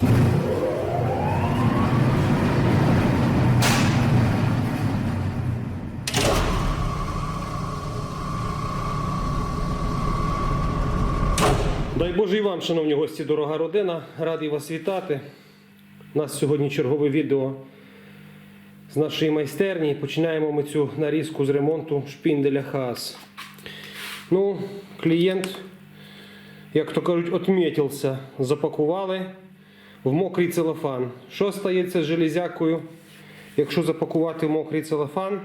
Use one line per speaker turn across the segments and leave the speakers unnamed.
Дай Боже і вам, шановні гості, дорога родина. Радий вас вітати. У нас сьогодні чергове відео з нашої майстерні. Починаємо ми цю нарізку з ремонту шпінделя Хаас. Ну, клієнт, як то кажуть, отмітився. Запакували в мокрий целофан. Що стається з железякою, якщо запакувати в мокрий целофан?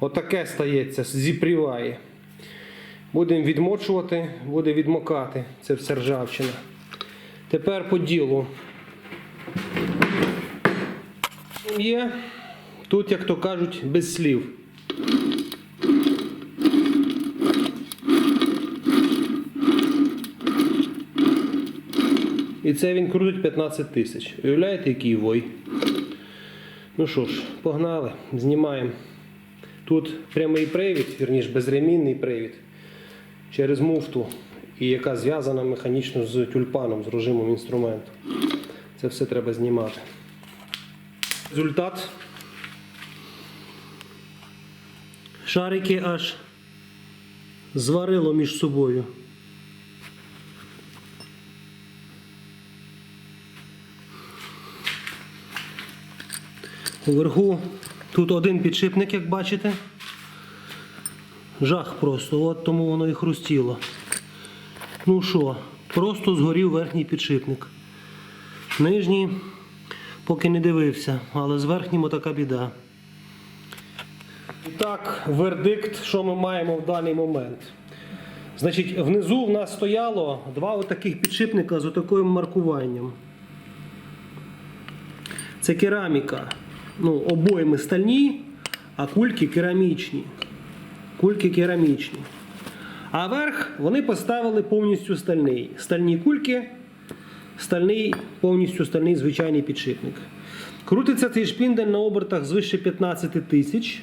Отаке стається, зіпріває. Будемо відмочувати, буде відмокати. Це все ржавчина. Тепер по ділу. Є тут, як то кажуть, без слів. І це він крутить 15 тисяч. Уявляєте, який вой? Ну що ж, погнали, знімаємо. Тут прямий привід, вірніш, безремінний привід через муфту, і яка зв'язана механічно з тюльпаном, з режимом інструменту. Це все треба знімати. Результат. Шарики аж зварило між собою. Уверху тут один підшипник, як бачите. Жах просто, от тому воно і хрустіло. Ну що, просто згорів верхній підшипник. Нижній поки не дивився, але з верхнім отака біда. І так, вердикт, що ми маємо в даний момент. Значить, внизу в нас стояло два отаких підшипника з отаким маркуванням. Це кераміка. Ну, обойми стальні, а кульки керамічні кульки керамічні. А верх вони поставили повністю стальний. Стальні кульки, стальний, повністю стальний звичайний підшипник. Крутиться цей шпіндель на обертах звище 15 тисяч.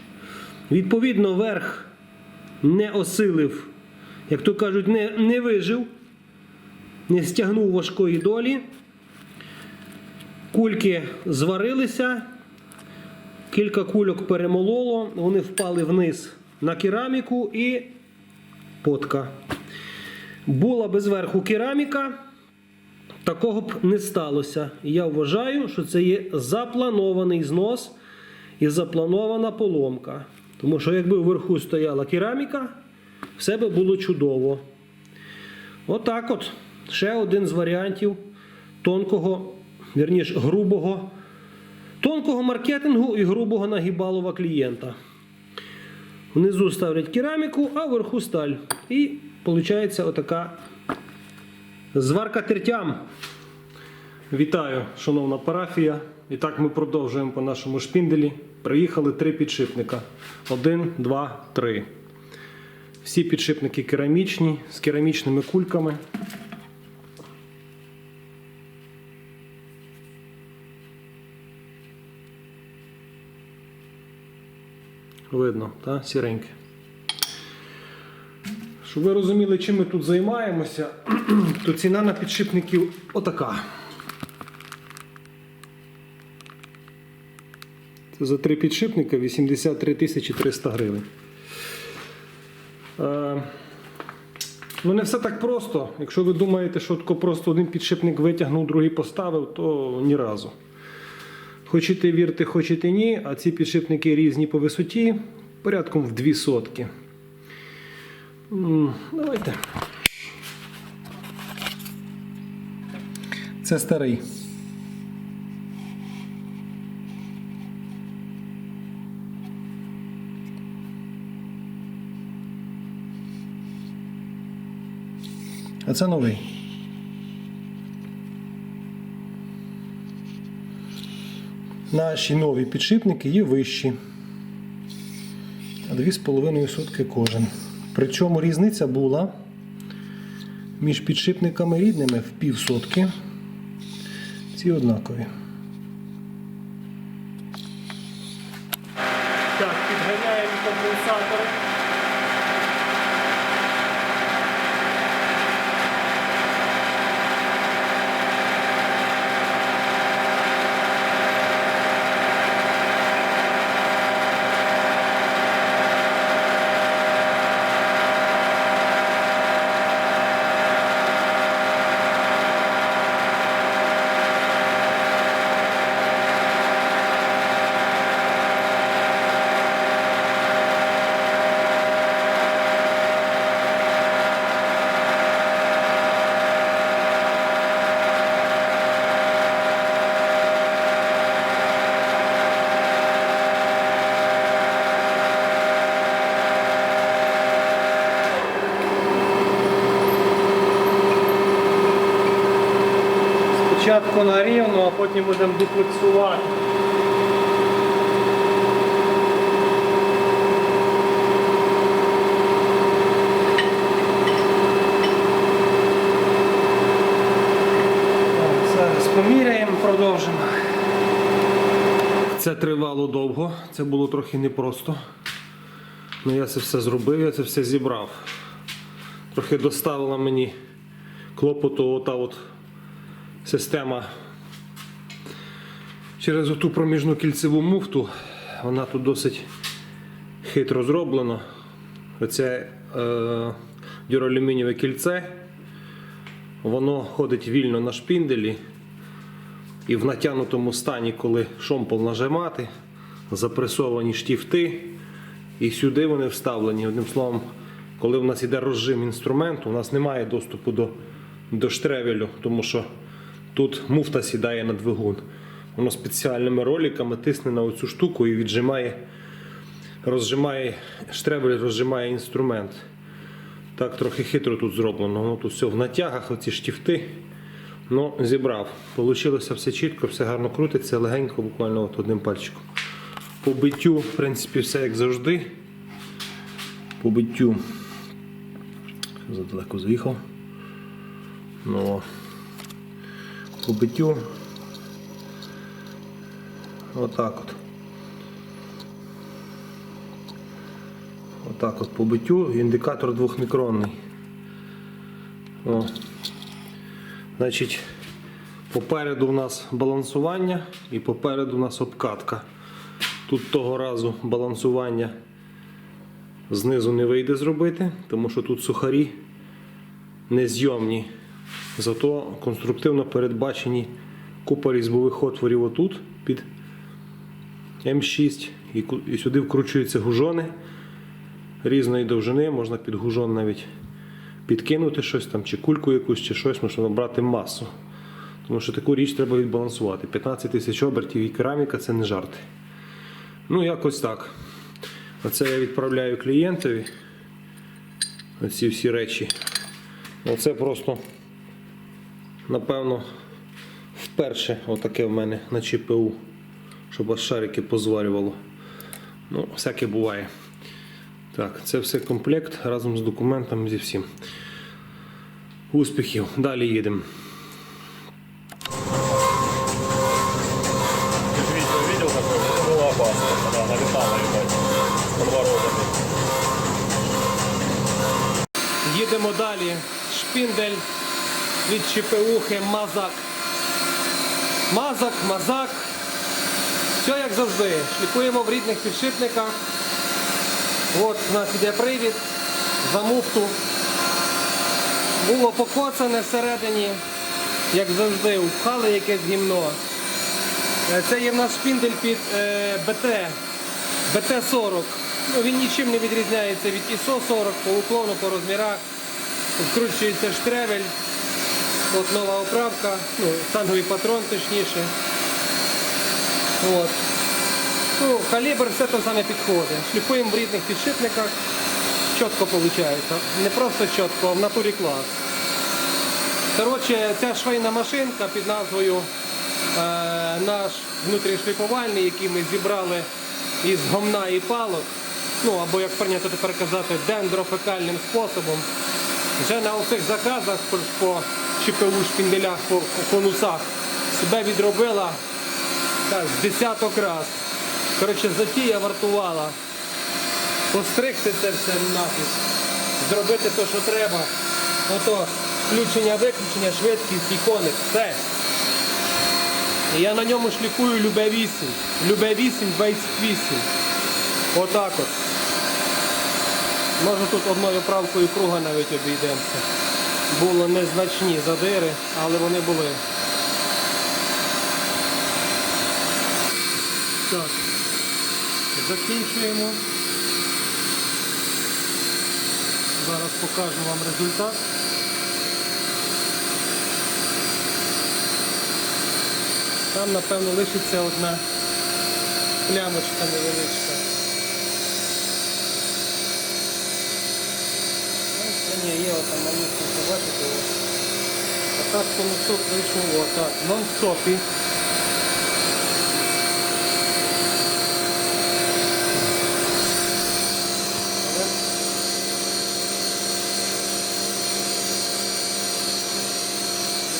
Відповідно, верх не осилив, як то кажуть, не, не вижив, не стягнув важкої долі. Кульки зварилися, кілька кульок перемололо, вони впали вниз на кераміку і потка. Була без верху кераміка, такого б не сталося. Я вважаю, що це є запланований знос і запланована поломка. Тому що якби вверху стояла кераміка, все би було чудово. Отак от, Ще один з варіантів тонкого, вірніш, грубого, тонкого маркетингу і грубого нагибалова клієнта. Внизу ставлять кераміку, а вверху сталь. І виходить отака зварка тертям. Вітаю, шановна парафія. І так ми продовжуємо по нашому шпінделі. Приїхали три підшипника. Один, два, три. Всі підшипники керамічні, з керамічними кульками. Видно, та? сіреньке. Щоб ви розуміли, чим ми тут займаємося, то ціна на підшипників отака. Це за три підшипника 83 300 гривень. Е, ну не все так просто. Якщо ви думаєте, що просто один підшипник витягнув, другий поставив, то ні разу. Хочете вірте, хочете ні, а ці підшипники різні по висоті, порядком в 2 сотки. Давайте. Це старий. А це новий. Наші нові підшипники є вищі. 2,5 сотки кожен. Причому різниця була між підшипниками рідними в пів сотки. Ці однакові. Так, підганяємо компенсатори. Спочатку на рівну, а потім будемо дуплексувати. Так, Зараз поміряємо, продовжимо. Це тривало довго, це було трохи непросто. Ну я це все зробив, я це все зібрав. Трохи доставила мені клопоту ота от система через оту проміжну кільцеву муфту. Вона тут досить хитро зроблена. Оце е, дюралюмінієве кільце. Воно ходить вільно на шпінделі. І в натягнутому стані, коли шомпол нажимати, запресовані штіфти, і сюди вони вставлені. Одним словом, коли в нас йде розжим інструменту, у нас немає доступу до, до штревелю, тому що тут муфта сідає на двигун. Воно спеціальними роликами тисне на оцю штуку і віджимає, розжимає штревель, розжимає інструмент. Так трохи хитро тут зроблено. Воно тут все в натягах, оці штіфти. Ну, зібрав. Получилося все чітко, все гарно крутиться, легенько, буквально от одним пальчиком. По биттю, в принципі, все як завжди. По биттю. Задалеко заїхав. Ну, по биттю. Отак от. Отак от по биттю. Індикатор двохмікронний. О. Значить, попереду у нас балансування і попереду у нас обкатка. Тут того разу балансування знизу не вийде зробити, тому що тут сухарі незйомні. Зато конструктивно передбачені купа різьбових отворів отут під М6 і сюди вкручуються гужони різної довжини, можна під гужон навіть підкинути щось там, чи кульку якусь, чи щось, можна набрати масу. Тому що таку річ треба відбалансувати. 15 тисяч обертів і кераміка це не жарти. Ну, якось так. Оце я відправляю клієнтові. Оці всі речі. Оце просто, напевно, вперше отаке в мене на ЧПУ, щоб аж шарики позварювало. Ну, всяке буває. Так, це все комплект разом з документами зі всім. Успіхів. Далі їдемо.
Ты же видео видел такое? Это было опасно, когда она летала, ебать, подворотами.
Їдемо далі. Шпіндель від ЧПУхи Мазак. Мазак, мазак. Все як завжди. Шліфуємо в рідних підшипниках. От у нас іде привід за муфту. Було покоцане всередині, як завжди, впхали якесь гімно. Е, Це є в нас шпіндель під е, БТ, БТ-40. Ну, він нічим не відрізняється від ІСО-40 по уклону, по розмірах. Вкручується штревель. От нова оправка, ну, танговий патрон точніше. От. Ну, калібр все те саме підходить. Шліфуємо в різних підшипниках. Чітко виходить. Не просто чітко, а в натурі клас. Коротше, ця швейна машинка під назвою е, наш внутрішшліфувальний, який ми зібрали із гомна і палок, ну або як прийнято тепер казати, дендрофекальним способом. Вже на оцих заказах по, ЧПУ шпінделях, по конусах себе відробила так, з десяток раз. Коротше, затія вартувала. Постригти це все нафіг. Зробити те, що треба. Ото включення, виключення, швидкість, іконик, все. І я на ньому шліфую любе 8. Любе 8, 28. Отак от. Може тут одною правкою круга навіть обійдемося. Було незначні задири, але вони були. Так. Закінчуємо. Зараз покажу вам результат. Там, напевно, лишиться одна плямочка невеличка. Та ні, є ота малюсенька, бачите? А так нон-стоп вийшов отак. Нон-стопі.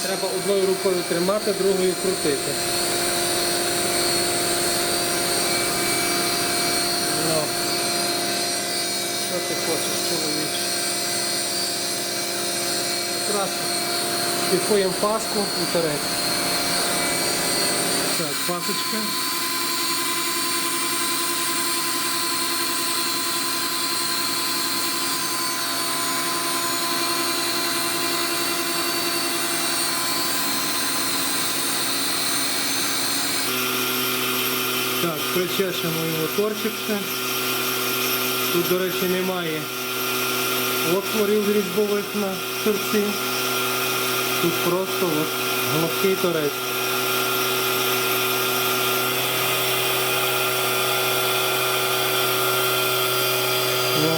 Треба одною рукою тримати, другою крутити. Ну, що ти хочеш, чоловіч? Прекрасно. Шліфуємо паску і вперед. Так, пасочка. Так, причешемо його торчик ще. Тут, до речі, немає отворів різьбових на торці. Тут просто от гладкий торець. Ну.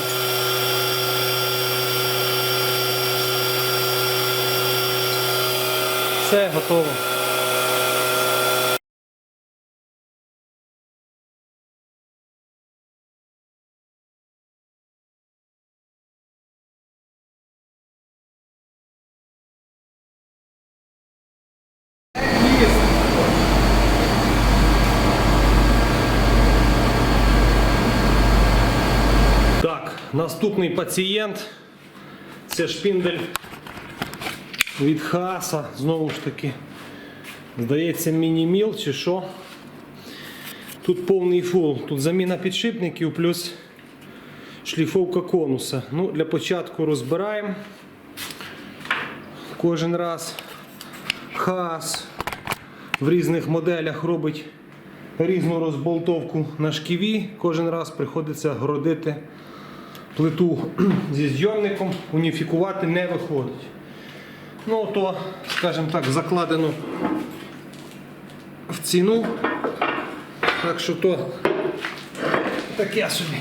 Все, готово. Так, наступний пацієнт. Це шпіндель від Хаса. Знову ж таки. Здається, міні-міл чи що. Тут повний фул. Тут заміна підшипників плюс шліфовка конуса. Ну, для початку розбираємо. Кожен раз Хас в різних моделях робить різну розболтовку на шківі. Кожен раз приходиться городити плиту зі зйомником, уніфікувати не виходить. Ну, то, скажімо так, закладено в ціну. Так що то таке собі.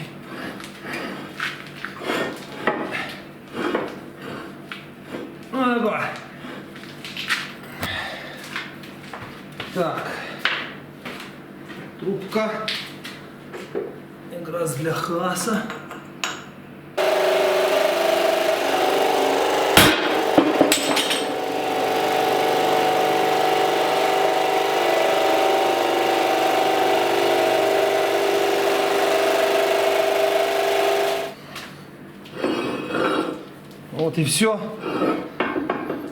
Ну. Так. Трубка. Якраз для хаса. От і все.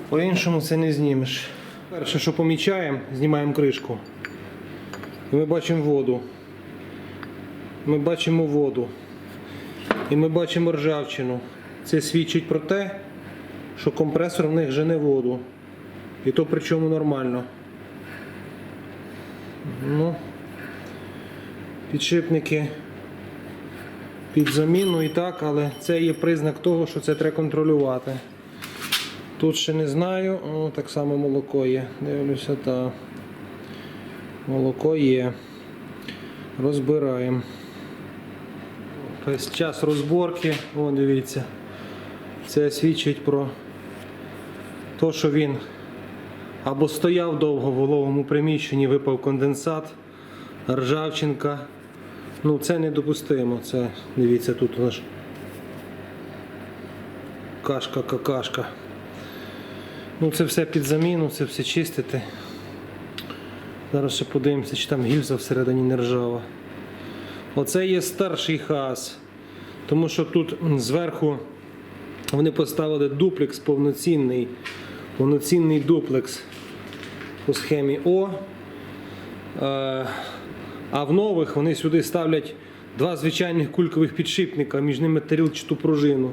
По-іншому це не знімеш. Перше, що помічаємо, знімаємо кришку. І ми бачимо воду. Ми бачимо воду. І ми бачимо ржавчину. Це свідчить про те, що компресор в них жене воду. І то причому нормально. Ну, підшипники під заміну і так, але це є признак того, що це треба контролювати. Тут ще не знаю, О, так само молоко є. Дивлюся, та молоко є. Розбираємо. Весь час розборки, о, дивіться. Це свідчить про те, що він або стояв довго в вологому приміщенні, випав конденсат, ржавчинка. Ну, це недопустимо. Це, дивіться, тут у нас кашка, какашка. Ну, це все під заміну, це все чистити. Зараз ще подивимося, чи там гільза всередині не ржава. Оце є старший хас. Тому що тут зверху вони поставили дуплекс повноцінний. Повноцінний дуплекс по схемі О. А в нових вони сюди ставлять два звичайних кулькових підшипника, між ними тарілчату пружину.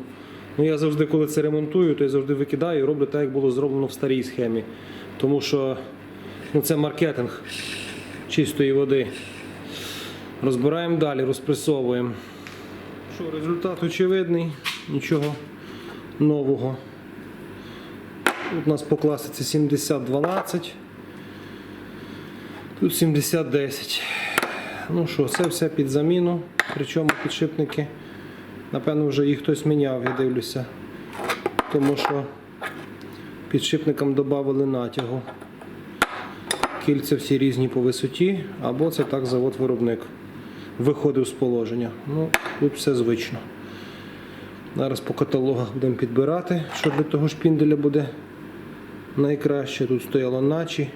Ну, я завжди, коли це ремонтую, то я завжди викидаю і роблю так, як було зроблено в старій схемі. Тому що ну, це маркетинг чистої води. Розбираємо далі, розпресовуємо. Що, результат очевидний, нічого нового. Тут у нас по класиці 70-12. Тут 70-10. Ну що, це все під заміну. Причому підшипники, напевно, вже їх хтось міняв, я дивлюся. Тому що підшипникам додали натягу. Кільця всі різні по висоті, або це так завод-виробник виходив з положення. Ну, тут все звично. Зараз по каталогах будемо підбирати, що для того шпінделя буде найкраще. Тут стояло начі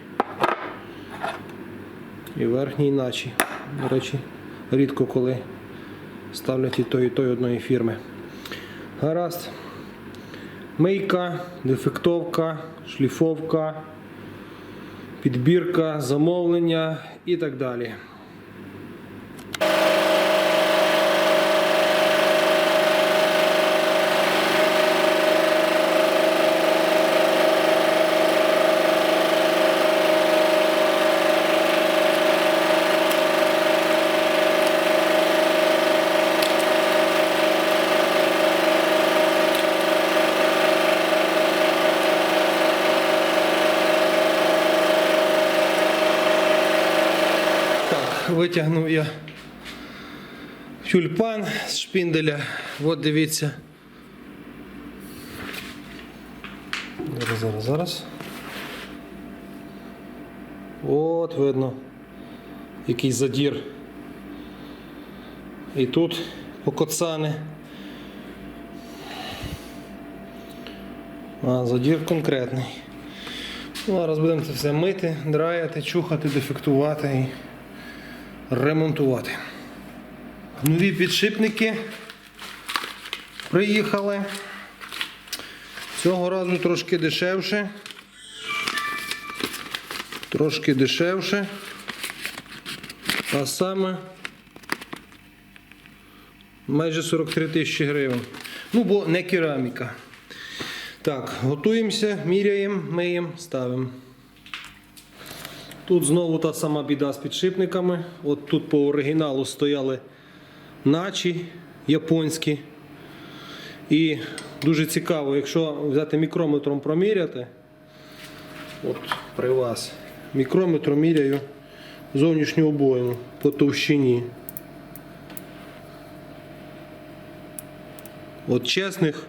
і верхній начі. До речі, рідко коли ставлять і той, і той одної фірми. Гаразд. Мийка, дефектовка, шліфовка, підбірка, замовлення і так далі. Так, витягнув я тюльпан з шпінделя. От дивіться. Зараз, зараз, зараз. От видно, який задір. І тут покоцани. А, задір конкретний. Ну, Зараз будемо це все мити, драяти, чухати, дефектувати ремонтувати. Нові підшипники приїхали. Цього разу трошки дешевше. Трошки дешевше. А саме майже 43 тисячі гривень. Ну, бо не кераміка. Так, готуємося, міряємо, миємо, ставимо. Тут знову та сама біда з підшипниками. От тут по оригіналу стояли начі японські. І дуже цікаво, якщо взяти мікрометром проміряти, от при вас, мікрометром міряю зовнішню обойму по товщині. От чесних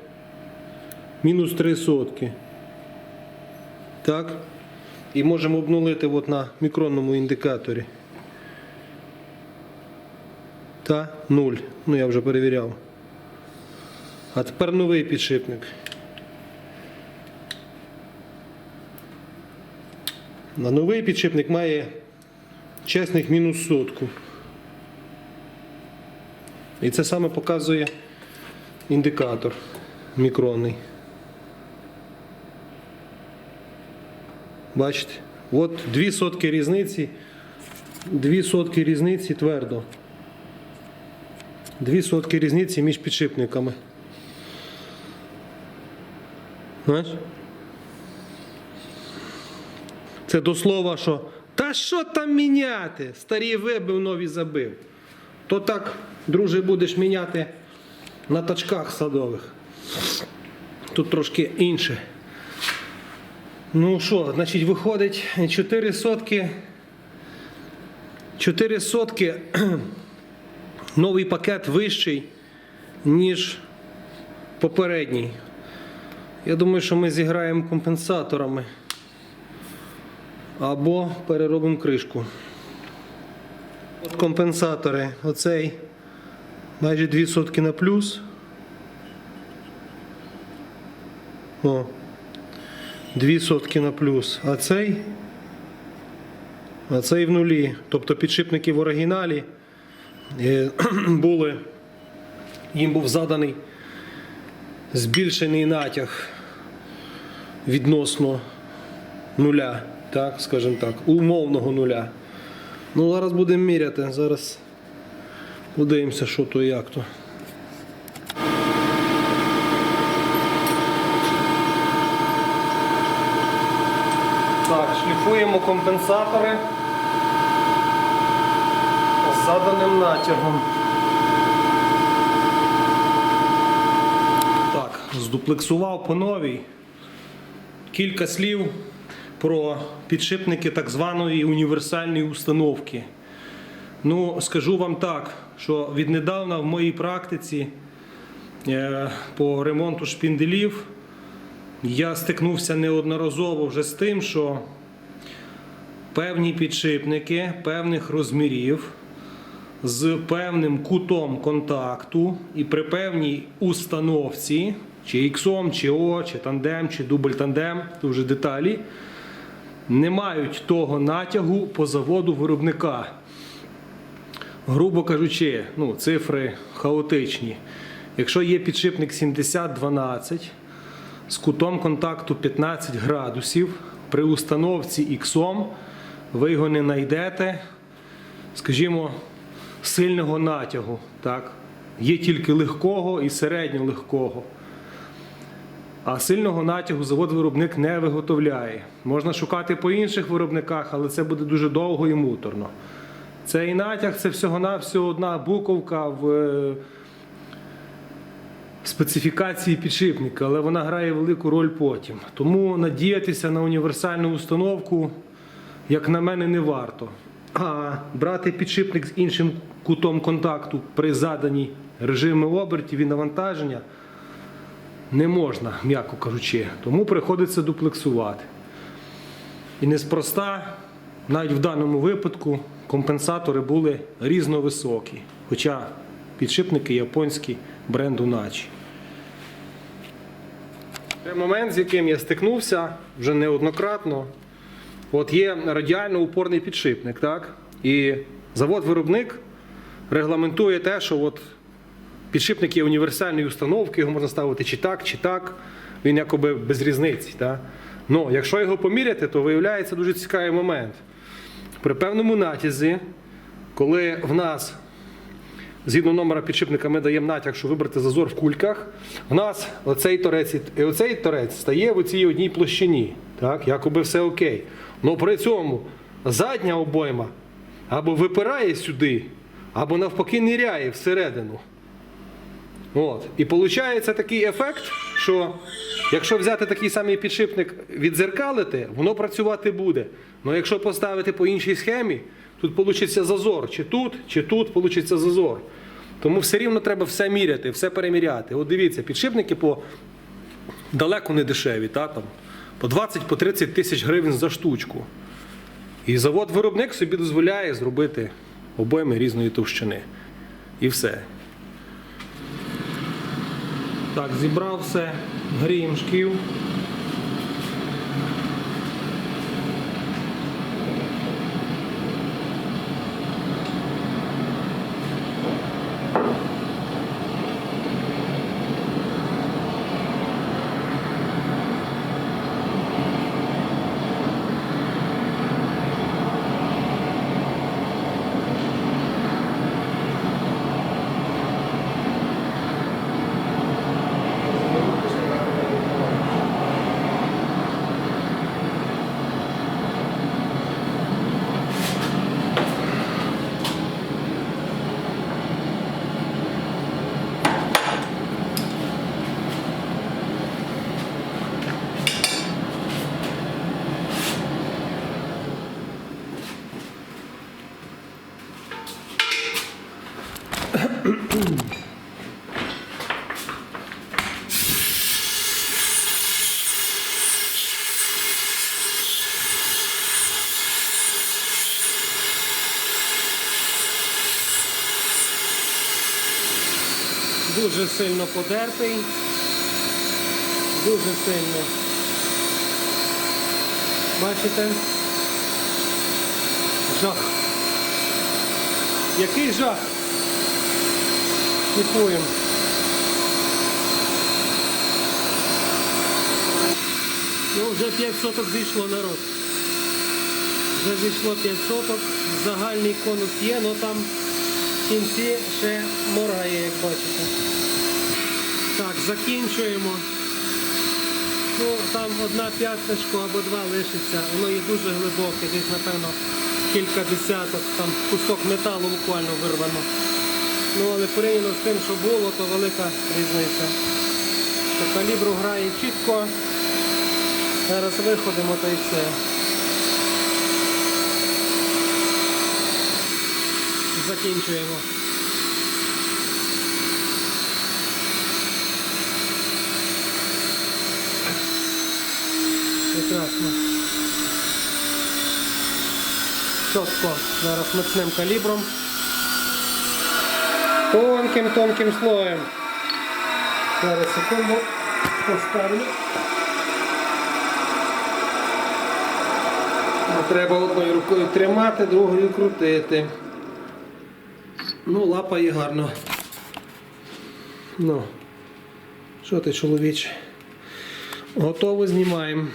мінус 3 сотки. Так? І можемо обнулити от на мікронному індикаторі. Та 0. Ну я вже перевіряв. А тепер новий підшипник. На новий підшипник має чесних мінус сотку. І це саме показує індикатор мікронний. Бачите? От дві сотки різниці. Дві сотки різниці твердо. Дві сотки різниці між підшипниками. Знаєш? Це до слова, що та що там міняти? Старі вибив, нові забив. То так, друже, будеш міняти на тачках садових. Тут трошки інше. Ну що, значить, виходить 4 сотки. 4 сотки новий пакет вищий, ніж попередній. Я думаю, що ми зіграємо компенсаторами або переробимо кришку. Компенсатори. Оцей майже 2 сотки на плюс. О. 2 сотки на плюс. А цей. А цей в нулі. Тобто підшипники в оригіналі е, були. Їм був заданий збільшений натяг відносно нуля, так, скажімо так, умовного нуля. Ну, зараз будемо міряти. Зараз подивимося, що то і як то. Так, компенсатори з заданим натягом. Так, здуплексував по новій. Кілька слів про підшипники так званої універсальної установки. Ну, скажу вам так, що віднедавна в моїй практиці е, по ремонту шпінделів я стикнувся неодноразово вже з тим, що певні підшипники певних розмірів з певним кутом контакту і при певній установці, чи іксом, чи О, чи тандем, чи дубль тандем, це вже деталі, не мають того натягу по заводу виробника. Грубо кажучи, ну, цифри хаотичні. Якщо є підшипник 70-12 з кутом контакту 15 градусів, при установці іксом ви його не знайдете, скажімо, сильного натягу. Так? Є тільки легкого і середньолегкого. А сильного натягу завод-виробник не виготовляє. Можна шукати по інших виробниках, але це буде дуже довго і муторно. Цей натяг це всього-навсього одна буковка в е, специфікації підшипника, але вона грає велику роль потім. Тому надіятися на універсальну установку, як на мене, не варто. А брати підшипник з іншим кутом контакту при заданій режимі обертів і навантаження не можна, м'яко кажучи. Тому приходиться дуплексувати. І неспроста, навіть в даному випадку, компенсатори були різновисокі, хоча підшипники японські бренду Начі. Це момент, з яким я стикнувся вже неоднократно. От є радіально упорний підшипник, так? І завод-виробник регламентує те, що от підшипник є універсальної установки, його можна ставити чи так, чи так. Він якоби без різниці. Так? Ну, якщо його поміряти, то виявляється дуже цікавий момент. При певному натязі, коли в нас згідно номера підшипника ми даємо натяг, що вибрати зазор в кульках, в нас оцей торець і оцей торець стає в цій одній площині. Так? Якоби все окей. Але при цьому задня обойма або випирає сюди, або навпаки ниряє всередину. От. І виходить такий ефект, що якщо взяти такий самий підшипник, відзеркалити, воно працювати буде. Але якщо поставити по іншій схемі, тут вийде зазор. Чи тут, чи тут вийде зазор. Тому все рівно треба все міряти, все переміряти. От дивіться, підшипники по далеко не дешеві, та, там, по 20 по 30 тисяч гривень за штучку. І завод-виробник собі дозволяє зробити обойми різної товщини. І все. Так, зібрав все, грієм шків. Дуже сильно подертий. Дуже сильно. Бачите? Жах. Який жах? Шліфуємо. Ну, вже 5 соток зійшло народ. Вже зійшло 5 соток. Загальний конус є, але там в кінці ще моргає, як бачите. Так, закінчуємо. Ну, там одна п'ятничко або два лишиться. Воно є дуже глибоке, десь, напевно, кілька десяток, там кусок металу буквально вирвано. Ну, але порівняно з тим, що було, то велика різниця. По калібру грає чітко. Зараз виходимо та й все. Закінчуємо. Прекрасно. Чітко. Зараз мацним калібром. Тонким тонким слоєм. Зараз секунду поставлю. Треба одною рукою тримати, другою крутити. Ну, лапає гарно. Ну. Що ти, чоловіче? Готово знімаємо.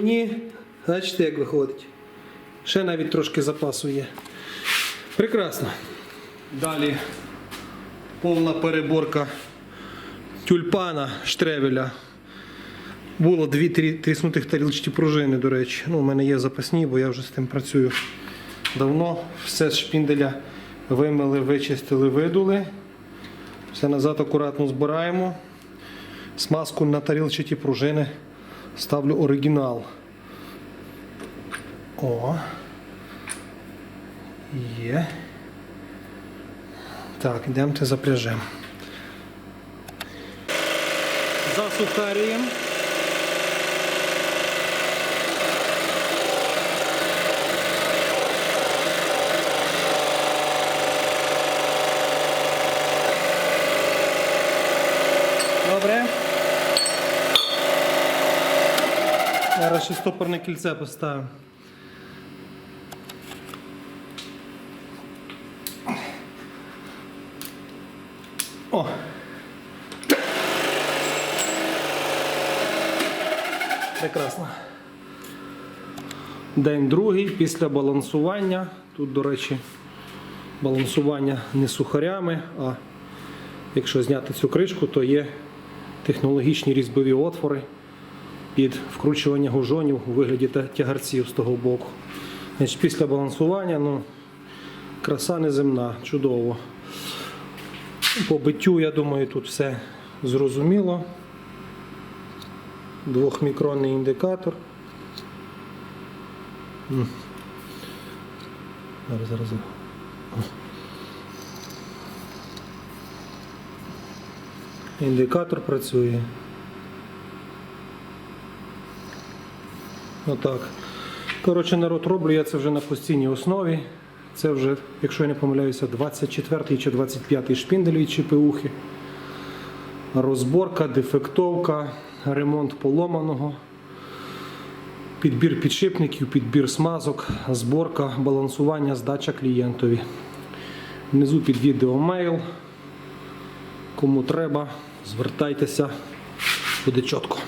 Ні. Бачите, як виходить. Ще навіть трошки запасу є. Прекрасно. Далі повна переборка тюльпана штревеля. Було дві тріснутих тарілчаті пружини, до речі. Ну, у мене є запасні, бо я вже з тим працюю давно. Все з шпінделя вимили, вичистили, видули. Все назад акуратно збираємо. Смазку на тарілчаті пружини ставлю оригінал. О. Є. Так, йдемте запряжемо. Засухарюємо. Добре. Зараз ще стопорне кільце поставимо. О! Прекрасно. День другий після балансування. Тут, до речі, балансування не сухарями, а якщо зняти цю кришку, то є технологічні різьбові отвори під вкручування гужонів у вигляді тягарців з того боку. Значить, після балансування, ну, краса неземна, чудово. По биттю, я думаю, тут все зрозуміло. Двохмікронний індикатор. Зараз, зараз. Індикатор працює. Отак. Коротше, народ роблю я це вже на постійній основі. Це вже, якщо я не помиляюся, 24 чи 25 шпіндель від ЧПУхи. Розборка, дефектовка, ремонт поломаного, підбір підшипників, підбір смазок, зборка, балансування, здача клієнтові. Внизу під відео мейл. Кому треба, звертайтеся, буде чітко.